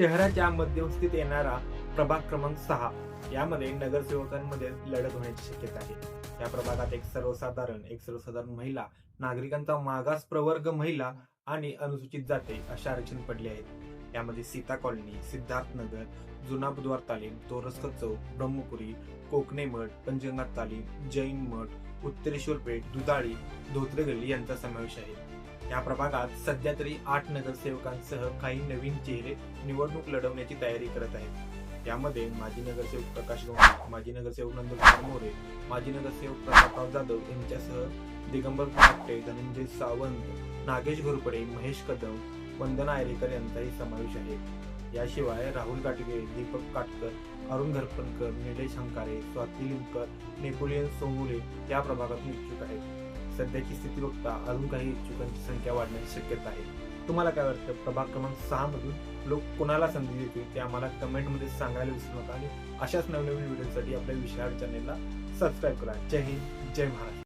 शहराच्या मध्यवस्थित येणारा प्रभाग क्रमांक सहा. यामध्ये नगरसेवकांमध्ये लढत होण्याची शक्यता आहे. या प्रभागात एक सर्वसाधारण एक सर्वसाधारण महिला नागरिकांचा मागास प्रवर्ग महिला आणि अनुसूचित जाते अशा आरक्षण पडले आहेत. यामध्ये सीता कॉलनी सिद्धार्थ नगर जुना बुधवार तालीम तोरस्कर चौक ब्रह्मपुरी कोकणे मठ पंचगंगा तालीम जैन मठ उत्तरेश्वर पेठ दुधाळी धोत्रे गल्ली यांचा समावेश आहे. या प्रभागात सध्या तरी आठ नगरसेवकांसह काही नवीन चेहरे निवडणूक लढवण्याची तयारी करत आहेत. यामध्ये माजी नगरसेवक प्रकाश गवंडी माजी नगरसेवक नंदकुमार मोरे माजी नगरसेवक प्रतापराव जाधव यांच्यासह दिगंबर कापटे धनंजय सावंत नागेश घोरपडे महेश कदम वंदना आयरेकर यांचाही समावेश आहे. याशिवाय राहुल काटगे दीपक काटकर अरुण घरपणकर निलेश हंकारे स्वाती लिमकर नेपोलियन सोमुले या प्रभागातून इच्छुक आहेत. सध्याची स्थिती बघता अजून काही इच्छुकांची संख्या वाढण्याची शक्यता आहे. तुम्हाला काय वाटतं? प्रभाग क्रमांक सहा मधून लोक कोणाला संधी देतील? ते आम्हाला कमेंटमध्ये सांगायला विसरू नका आणि अशाच नवनवीन व्हिडिओसाठी आपल्या विषयावर चॅनेलला सबस्क्राईब करा. जय हिंद जय महाराष्ट्र.